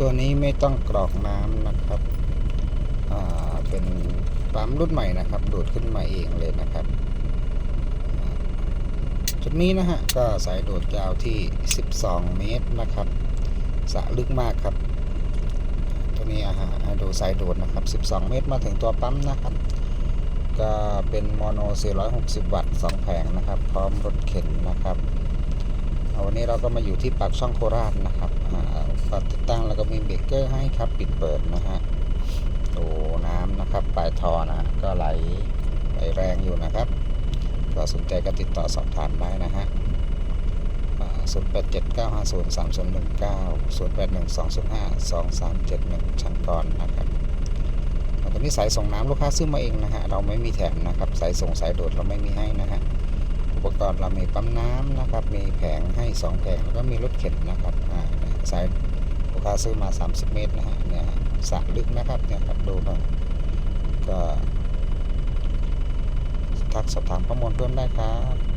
ตัวนี้ไม่ต้องกรอกน้ำนะครับเป็นปั๊มรุ่นใหม่นะครับ ดูดขึ้นมาเองเลยนะครับจุดนี้นะฮะก็สายดูดยาวที่ 12 เมตรนะครับสะลึกมากครับ ตัวนี้อาหารดูสายดูดนะครับ 12 เมตรมาถึงตัวปั๊มนะครับ ก็เป็นโมโน 460 วัตต์ 2 แผงนะครับ พร้อมรถเข็นนะครับวันนี้เราก็มาอยู่ที่ปากช่องโคราชนะครับ อ่าก็ติดตั้งแล้วก็มีเบรกเกอร์ให้ครับปิดเปิดนะฮะดูน้ำนะครับปลายทอนะฮะก็ไหลไหลแรงอยู่นะครับก็สนใจก็ติดต่อสอบถามได้นะฮะ0 8 7 9 5 0 3 0 1 9 0 8 1 2 0 5 2 3 7 1ช่างกรนะครับตอนนี้สายส่งน้ำลูกค้าซื้อมาเองนะฮะเราไม่มีแถมนะครับสายส่งสายโดดเราไม่มีให้นะฮะอุปกรณ์เรามีปั๊มน้ำนะครับ มีแผงให้สองแผงแล้วก็มีรถเข็นนะครับสาย กค้าซื้อมา 30 เมตรนะฮะเนี่ยสระลึกนะครับเนี่ยครับดูครับก็ทักสอบถามข้อมูลเพิ่มได้ครับ